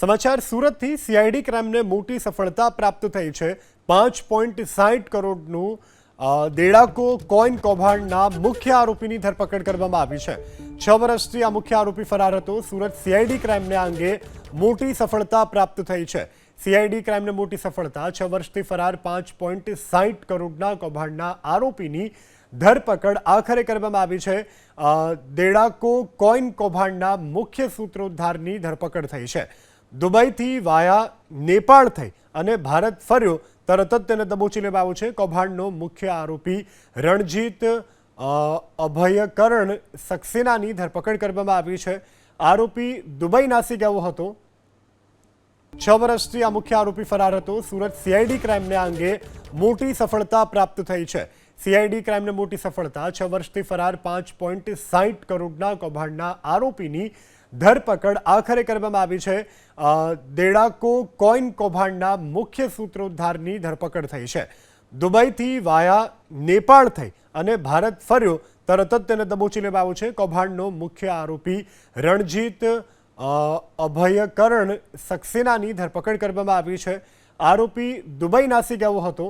સમાચાર સુરતથી સીઆઈડી ક્રાઇમને મોટી સફળતા પ્રાપ્ત થઈ છે. પાંચ પોઈન્ટ સાહીઠ કરોડનું દેડાકો કોઈન કૌભાંડના મુખ્ય આરોપીની ધરપકડ કરવામાં આવી છે. છ વર્ષથી આ મુખ્ય આરોપી ફરાર હતો. સુરત સીઆઈડી ક્રાઇમને અંગે મોટી સફળતા પ્રાપ્ત થઈ છે. સીઆઈડી ક્રાઇમને મોટી સફળતા, છ વર્ષથી ફરાર પાંચ પોઈન્ટ સાઠ કરોડના કૌભાંડના આરોપીની ધરપકડ આખરે કરવામાં આવી છે. દેડાકો કોઈન કૌભાંડના મુખ્ય સૂત્રોદ્ધારની ધરપકડ થઈ છે. દુબઈથી વાયા નેપાળ થઈ અને ભારત ફર્યો, તરત જ તેને દબોચી લેવાયો છે. કૌભાંડનો મુખ્ય આરોપી રણજીત અભયકરણ સક્સેનાની ધરપકડ કરવામાં આવી છે. આરોપી દુબઈ નાસી ગયો હતો. છ વર્ષથી આ મુખ્ય આરોપી ફરાર હતો. સુરત સીઆઈડી ક્રાઇમને અંગે મોટી સફળતા પ્રાપ્ત થઈ છે. સીઆઈડી ક્રાઇમને મોટી સફળતા, છ વર્ષથી ફરાર પાંચ પોઈન્ટ સાઠ કરોડના કૌભાંડના આરોપીની ધરપકડ આખરે કરવામાં આવી છે. દેડાકો કોઈન કૌભાંડના મુખ્ય સૂત્રોદ્ધારની ધરપકડ થઈ છે. દુબઈથી વાયા નેપાળ થઈ અને ભારત ફર્યો, તરત જ તેને દબોચી લેવાયો છે. કૌભાંડનો મુખ્ય આરોપી રણજીત અભયકરણ સક્સેનાની ધરપકડ કરવામાં આવી છે. આરોપી દુબઈ નાસી ગયો હતો.